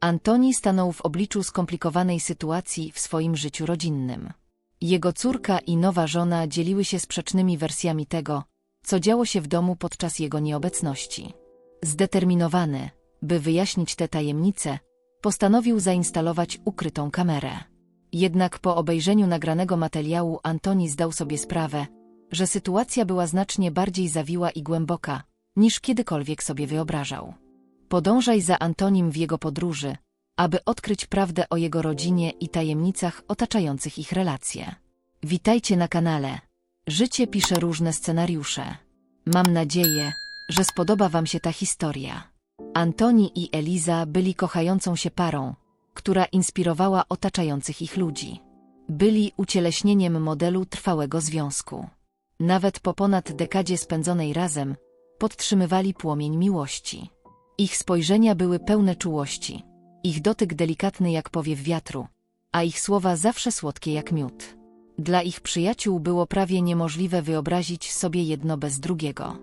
Antoni stanął w obliczu skomplikowanej sytuacji w swoim życiu rodzinnym. Jego córka i nowa żona dzieliły się sprzecznymi wersjami tego, co działo się w domu podczas jego nieobecności. Zdeterminowany, by wyjaśnić te tajemnice, postanowił zainstalować ukrytą kamerę. Jednak po obejrzeniu nagranego materiału Antoni zdał sobie sprawę, że sytuacja była znacznie bardziej zawiła i głęboka, niż kiedykolwiek sobie wyobrażał. Podążaj za Antonim w jego podróży, aby odkryć prawdę o jego rodzinie i tajemnicach otaczających ich relacje. Witajcie na kanale. Życie pisze różne scenariusze. Mam nadzieję, że spodoba Wam się ta historia. Antoni i Eliza byli kochającą się parą, która inspirowała otaczających ich ludzi. Byli ucieleśnieniem modelu trwałego związku. Nawet po ponad dekadzie spędzonej razem, podtrzymywali płomień miłości. Ich spojrzenia były pełne czułości, ich dotyk delikatny jak powiew wiatru, a ich słowa zawsze słodkie jak miód. Dla ich przyjaciół było prawie niemożliwe wyobrazić sobie jedno bez drugiego.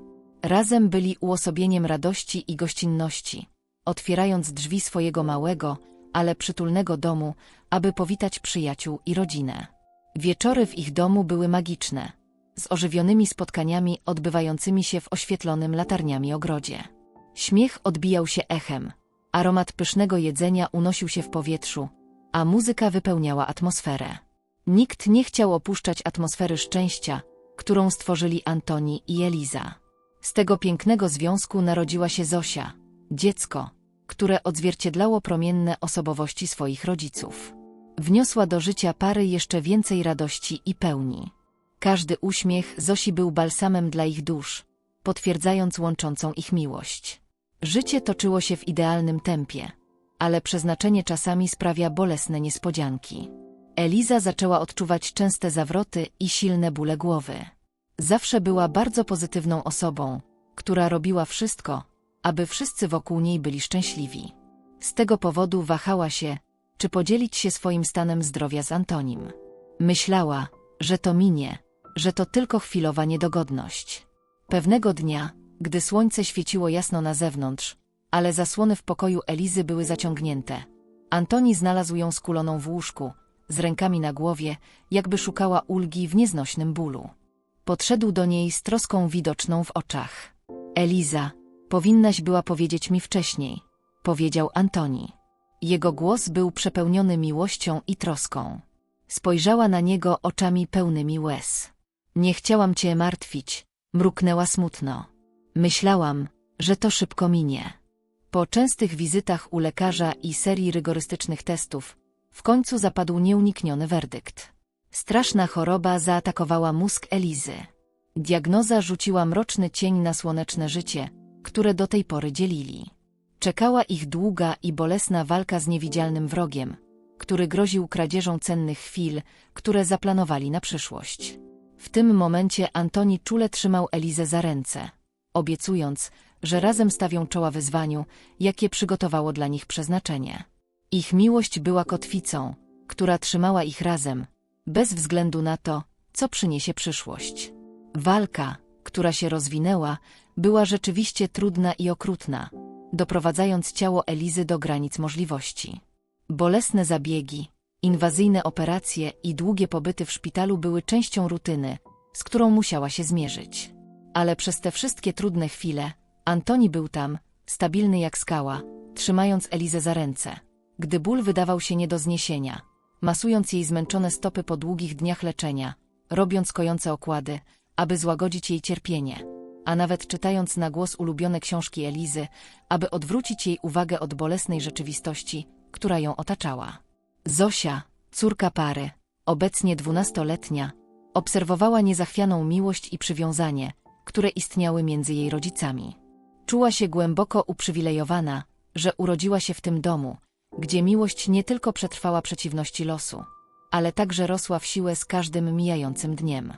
Razem byli uosobieniem radości i gościnności, otwierając drzwi swojego małego, ale przytulnego domu, aby powitać przyjaciół i rodzinę. Wieczory w ich domu były magiczne, z ożywionymi spotkaniami odbywającymi się w oświetlonym latarniami ogrodzie. Śmiech odbijał się echem, aromat pysznego jedzenia unosił się w powietrzu, a muzyka wypełniała atmosferę. Nikt nie chciał opuszczać atmosfery szczęścia, którą stworzyli Antoni i Eliza. Z tego pięknego związku narodziła się Zosia, dziecko, które odzwierciedlało promienne osobowości swoich rodziców. Wniosła do życia pary jeszcze więcej radości i pełni. Każdy uśmiech Zosi był balsamem dla ich dusz, potwierdzając łączącą ich miłość. Życie toczyło się w idealnym tempie, ale przeznaczenie czasami sprawia bolesne niespodzianki. Eliza zaczęła odczuwać częste zawroty i silne bóle głowy. Zawsze była bardzo pozytywną osobą, która robiła wszystko, aby wszyscy wokół niej byli szczęśliwi. Z tego powodu wahała się, czy podzielić się swoim stanem zdrowia z Antonim. Myślała, że to minie, że to tylko chwilowa niedogodność. Pewnego dnia, gdy słońce świeciło jasno na zewnątrz, ale zasłony w pokoju Elizy były zaciągnięte. Antoni znalazł ją skuloną w łóżku, z rękami na głowie, jakby szukała ulgi w nieznośnym bólu. Podszedł do niej z troską widoczną w oczach. Eliza, powinnaś była powiedzieć mi wcześniej, powiedział Antoni. Jego głos był przepełniony miłością i troską. Spojrzała na niego oczami pełnymi łez. Nie chciałam cię martwić, mruknęła smutno. Myślałam, że to szybko minie. Po częstych wizytach u lekarza i serii rygorystycznych testów, w końcu zapadł nieunikniony werdykt. Straszna choroba zaatakowała mózg Elizy. Diagnoza rzuciła mroczny cień na słoneczne życie, które do tej pory dzielili. Czekała ich długa i bolesna walka z niewidzialnym wrogiem, który groził kradzieżą cennych chwil, które zaplanowali na przyszłość. W tym momencie Antoni czule trzymał Elizę za ręce, obiecując, że razem stawią czoła wyzwaniu, jakie przygotowało dla nich przeznaczenie. Ich miłość była kotwicą, która trzymała ich razem, bez względu na to, co przyniesie przyszłość. Walka, która się rozwinęła, była rzeczywiście trudna i okrutna, doprowadzając ciało Elizy do granic możliwości. Bolesne zabiegi, inwazyjne operacje i długie pobyty w szpitalu były częścią rutyny, z którą musiała się zmierzyć. Ale przez te wszystkie trudne chwile, Antoni był tam, stabilny jak skała, trzymając Elizę za ręce. Gdy ból wydawał się nie do zniesienia, masując jej zmęczone stopy po długich dniach leczenia, robiąc kojące okłady, aby złagodzić jej cierpienie, a nawet czytając na głos ulubione książki Elizy, aby odwrócić jej uwagę od bolesnej rzeczywistości, która ją otaczała. Zosia, córka pary, obecnie dwunastoletnia, obserwowała niezachwianą miłość i przywiązanie, które istniały między jej rodzicami. Czuła się głęboko uprzywilejowana, że urodziła się w tym domu, gdzie miłość nie tylko przetrwała przeciwności losu, ale także rosła w siłę z każdym mijającym dniem.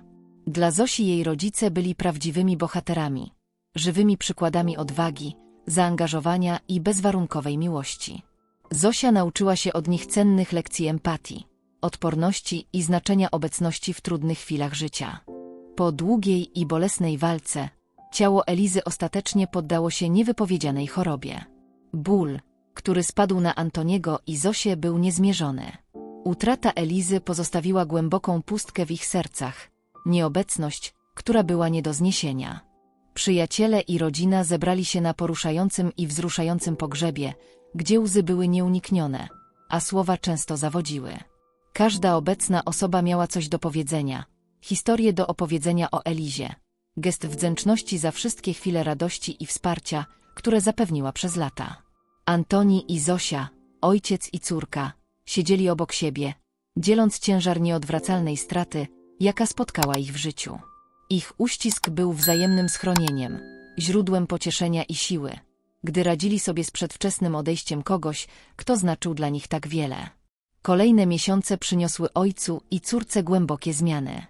Dla Zosi jej rodzice byli prawdziwymi bohaterami, żywymi przykładami odwagi, zaangażowania i bezwarunkowej miłości. Zosia nauczyła się od nich cennych lekcji empatii, odporności i znaczenia obecności w trudnych chwilach życia. Po długiej i bolesnej walce, ciało Elizy ostatecznie poddało się niewypowiedzianej chorobie. Ból, który spadł na Antoniego i Zosię, był niezmierzony. Utrata Elizy pozostawiła głęboką pustkę w ich sercach, nieobecność, która była nie do zniesienia. Przyjaciele i rodzina zebrali się na poruszającym i wzruszającym pogrzebie, gdzie łzy były nieuniknione, a słowa często zawodziły. Każda obecna osoba miała coś do powiedzenia, historię do opowiedzenia o Elizie, gest wdzięczności za wszystkie chwile radości i wsparcia, które zapewniła przez lata. Antoni i Zosia, ojciec i córka, siedzieli obok siebie, dzieląc ciężar nieodwracalnej straty, jaka spotkała ich w życiu. Ich uścisk był wzajemnym schronieniem, źródłem pocieszenia i siły, gdy radzili sobie z przedwczesnym odejściem kogoś, kto znaczył dla nich tak wiele. Kolejne miesiące przyniosły ojcu i córce głębokie zmiany.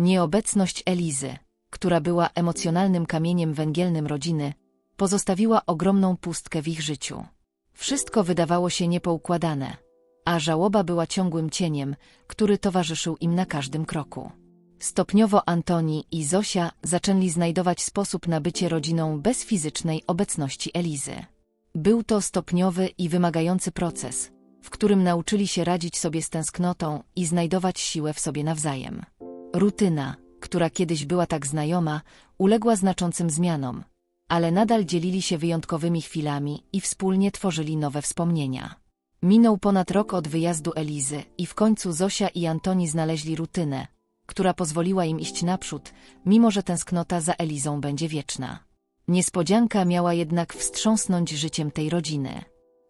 Nieobecność Elizy, która była emocjonalnym kamieniem węgielnym rodziny, pozostawiła ogromną pustkę w ich życiu. Wszystko wydawało się niepoukładane, a żałoba była ciągłym cieniem, który towarzyszył im na każdym kroku. Stopniowo Antoni i Zosia zaczęli znajdować sposób na bycie rodziną bez fizycznej obecności Elizy. Był to stopniowy i wymagający proces, w którym nauczyli się radzić sobie z tęsknotą i znajdować siłę w sobie nawzajem. Rutyna, która kiedyś była tak znajoma, uległa znaczącym zmianom, ale nadal dzielili się wyjątkowymi chwilami i wspólnie tworzyli nowe wspomnienia. Minął ponad rok od wyjazdu Elizy i w końcu Zosia i Antoni znaleźli rutynę, która pozwoliła im iść naprzód, mimo że tęsknota za Elizą będzie wieczna. Niespodzianka miała jednak wstrząsnąć życiem tej rodziny.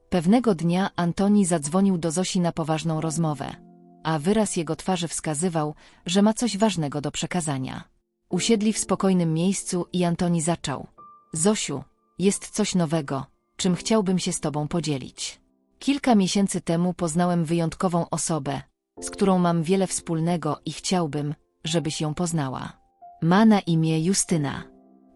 Pewnego dnia Antoni zadzwonił do Zosi na poważną rozmowę, a wyraz jego twarzy wskazywał, że ma coś ważnego do przekazania. Usiedli w spokojnym miejscu i Antoni zaczął. Zosiu, jest coś nowego, czym chciałbym się z tobą podzielić. Kilka miesięcy temu poznałem wyjątkową osobę, z którą mam wiele wspólnego i chciałbym, żebyś ją poznała. Ma na imię Justyna.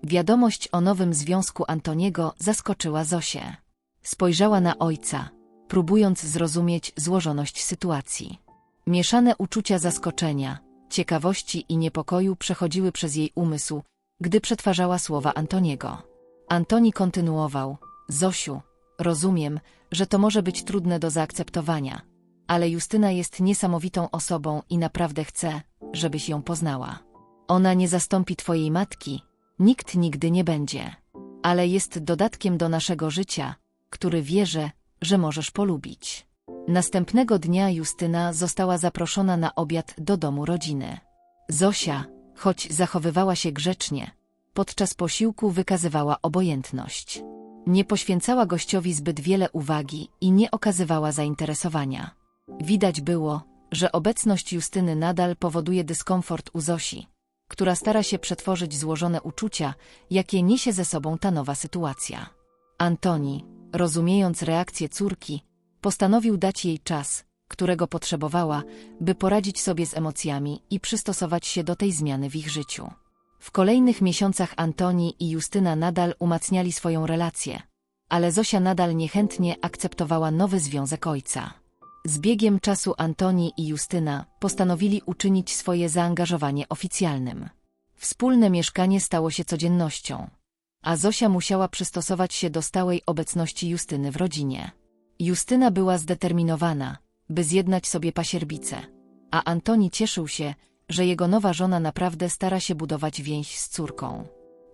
Wiadomość o nowym związku Antoniego zaskoczyła Zosię. Spojrzała na ojca, próbując zrozumieć złożoność sytuacji. Mieszane uczucia zaskoczenia, ciekawości i niepokoju przechodziły przez jej umysł, gdy przetwarzała słowa Antoniego. Antoni kontynuował. Zosiu, rozumiem, że to może być trudne do zaakceptowania, ale Justyna jest niesamowitą osobą i naprawdę chcę, żebyś ją poznała. Ona nie zastąpi twojej matki, nikt nigdy nie będzie, ale jest dodatkiem do naszego życia, który wierzę, że możesz polubić. Następnego dnia Justyna została zaproszona na obiad do domu rodziny. Zosia, choć zachowywała się grzecznie, podczas posiłku wykazywała obojętność. Nie poświęcała gościowi zbyt wiele uwagi i nie okazywała zainteresowania. Widać było, że obecność Justyny nadal powoduje dyskomfort u Zosi, która stara się przetworzyć złożone uczucia, jakie niesie ze sobą ta nowa sytuacja. Antoni, rozumiejąc reakcję córki, postanowił dać jej czas, którego potrzebowała, by poradzić sobie z emocjami i przystosować się do tej zmiany w ich życiu. W kolejnych miesiącach Antoni i Justyna nadal umacniali swoją relację, ale Zosia nadal niechętnie akceptowała nowy związek ojca. Z biegiem czasu Antoni i Justyna postanowili uczynić swoje zaangażowanie oficjalnym. Wspólne mieszkanie stało się codziennością, a Zosia musiała przystosować się do stałej obecności Justyny w rodzinie. Justyna była zdeterminowana, by zjednać sobie pasierbice, a Antoni cieszył się, że jego nowa żona naprawdę stara się budować więź z córką.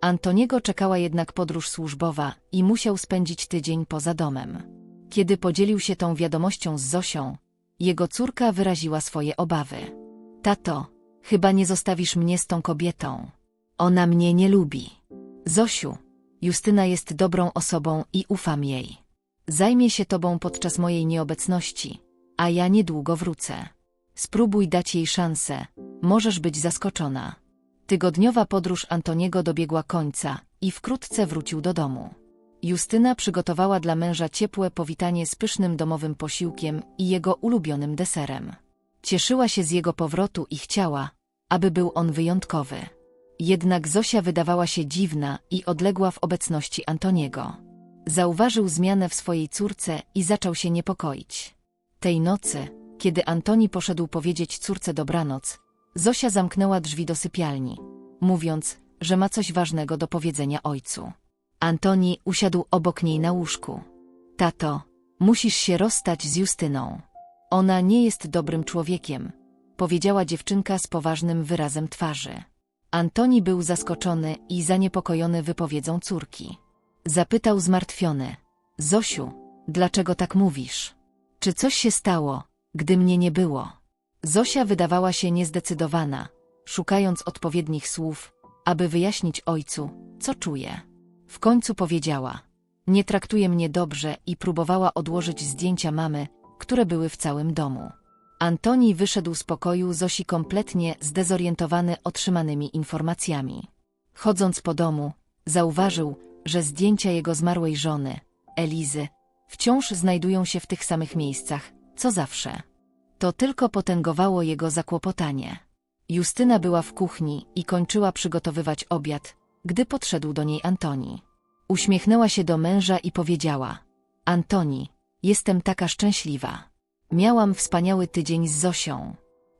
Antoniego czekała jednak podróż służbowa i musiał spędzić tydzień poza domem. Kiedy podzielił się tą wiadomością z Zosią, jego córka wyraziła swoje obawy. Tato, chyba nie zostawisz mnie z tą kobietą. Ona mnie nie lubi. Zosiu, Justyna jest dobrą osobą i ufam jej. Zajmie się tobą podczas mojej nieobecności, a ja niedługo wrócę. Spróbuj dać jej szansę, możesz być zaskoczona. Tygodniowa podróż Antoniego dobiegła końca i wkrótce wrócił do domu. Justyna przygotowała dla męża ciepłe powitanie z pysznym domowym posiłkiem i jego ulubionym deserem. Cieszyła się z jego powrotu i chciała, aby był on wyjątkowy. Jednak Zosia wydawała się dziwna i odległa w obecności Antoniego. Zauważył zmianę w swojej córce i zaczął się niepokoić. Tej nocy, kiedy Antoni poszedł powiedzieć córce dobranoc, Zosia zamknęła drzwi do sypialni, mówiąc, że ma coś ważnego do powiedzenia ojcu. Antoni usiadł obok niej na łóżku. Tato, Musisz się rozstać z Justyną. Ona nie jest dobrym człowiekiem, powiedziała dziewczynka z poważnym wyrazem twarzy. Antoni był zaskoczony i zaniepokojony wypowiedzą córki. Zapytał zmartwiony. Zosiu, dlaczego tak mówisz? Czy coś się stało, gdy mnie nie było? Zosia wydawała się niezdecydowana, szukając odpowiednich słów, aby wyjaśnić ojcu, co czuje. W końcu powiedziała: Nie traktuje mnie dobrze i próbowała odłożyć zdjęcia mamy, które były w całym domu. Antoni wyszedł z pokoju Zosi kompletnie zdezorientowany otrzymanymi informacjami. Chodząc po domu, zauważył, że zdjęcia jego zmarłej żony, Elizy, wciąż znajdują się w tych samych miejscach, co zawsze. To tylko potęgowało jego zakłopotanie. Justyna była w kuchni i kończyła przygotowywać obiad, gdy podszedł do niej Antoni. Uśmiechnęła się do męża i powiedziała: Antoni, jestem taka szczęśliwa. Miałam wspaniały tydzień z Zosią.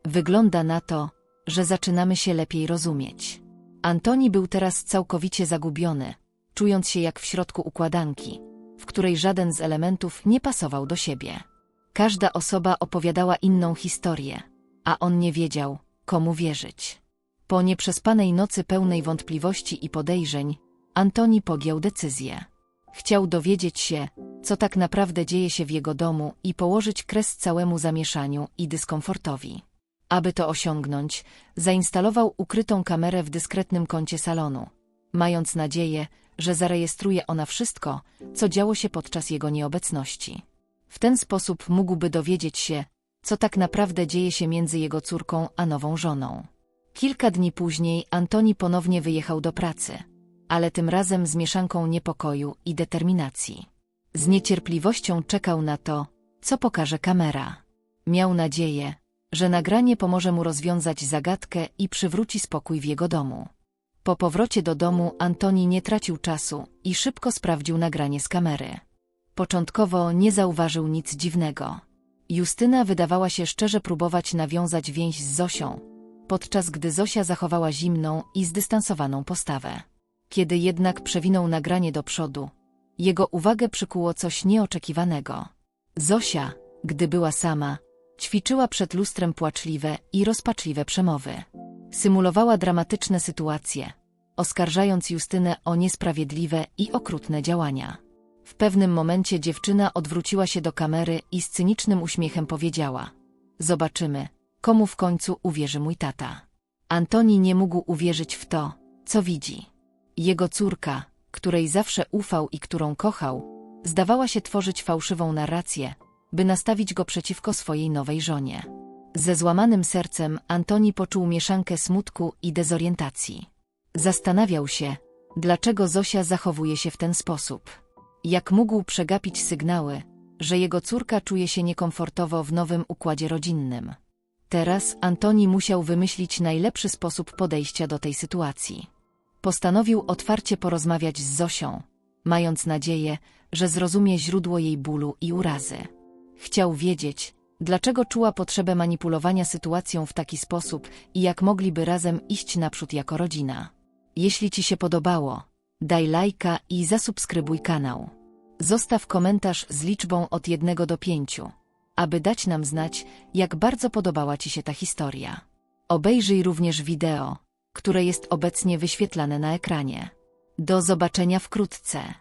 Wygląda na to, że zaczynamy się lepiej rozumieć. Antoni był teraz całkowicie zagubiony, czując się jak w środku układanki, w której żaden z elementów nie pasował do siebie. Każda osoba opowiadała inną historię, a on nie wiedział, komu wierzyć. Po nieprzespanej nocy pełnej wątpliwości i podejrzeń, Antoni podjął decyzję. Chciał dowiedzieć się, co tak naprawdę dzieje się w jego domu i położyć kres całemu zamieszaniu i dyskomfortowi. Aby to osiągnąć, zainstalował ukrytą kamerę w dyskretnym kącie salonu, mając nadzieję, że zarejestruje ona wszystko, co działo się podczas jego nieobecności. W ten sposób mógłby dowiedzieć się, co tak naprawdę dzieje się między jego córką a nową żoną. Kilka dni później Antoni ponownie wyjechał do pracy, ale tym razem z mieszanką niepokoju i determinacji. Z niecierpliwością czekał na to, co pokaże kamera. Miał nadzieję, że nagranie pomoże mu rozwiązać zagadkę i przywróci spokój w jego domu. Po powrocie do domu Antoni nie tracił czasu i szybko sprawdził nagranie z kamery. Początkowo nie zauważył nic dziwnego. Justyna wydawała się szczerze próbować nawiązać więź z Zosią, podczas gdy Zosia zachowała zimną i zdystansowaną postawę. Kiedy jednak przewinął nagranie do przodu, jego uwagę przykuło coś nieoczekiwanego. Zosia, gdy była sama, ćwiczyła przed lustrem płaczliwe i rozpaczliwe przemowy. Symulowała dramatyczne sytuacje, oskarżając Justynę o niesprawiedliwe i okrutne działania. W pewnym momencie dziewczyna odwróciła się do kamery i z cynicznym uśmiechem powiedziała: Zobaczymy, komu w końcu uwierzy mój tata. Antoni nie mógł uwierzyć w to, co widzi. Jego córka, której zawsze ufał i którą kochał, zdawała się tworzyć fałszywą narrację, by nastawić go przeciwko swojej nowej żonie. Ze złamanym sercem Antoni poczuł mieszankę smutku i dezorientacji. Zastanawiał się, dlaczego Zosia zachowuje się w ten sposób. Jak mógł przegapić sygnały, że jego córka czuje się niekomfortowo w nowym układzie rodzinnym. Teraz Antoni musiał wymyślić najlepszy sposób podejścia do tej sytuacji. Postanowił otwarcie porozmawiać z Zosią, mając nadzieję, że zrozumie źródło jej bólu i urazy. Chciał wiedzieć, dlaczego czuła potrzebę manipulowania sytuacją w taki sposób i jak mogliby razem iść naprzód jako rodzina. Jeśli Ci się podobało, daj lajka i zasubskrybuj kanał. Zostaw komentarz z liczbą od 1 do 5, aby dać nam znać, jak bardzo podobała Ci się ta historia. Obejrzyj również wideo, które jest obecnie wyświetlane na ekranie. Do zobaczenia wkrótce.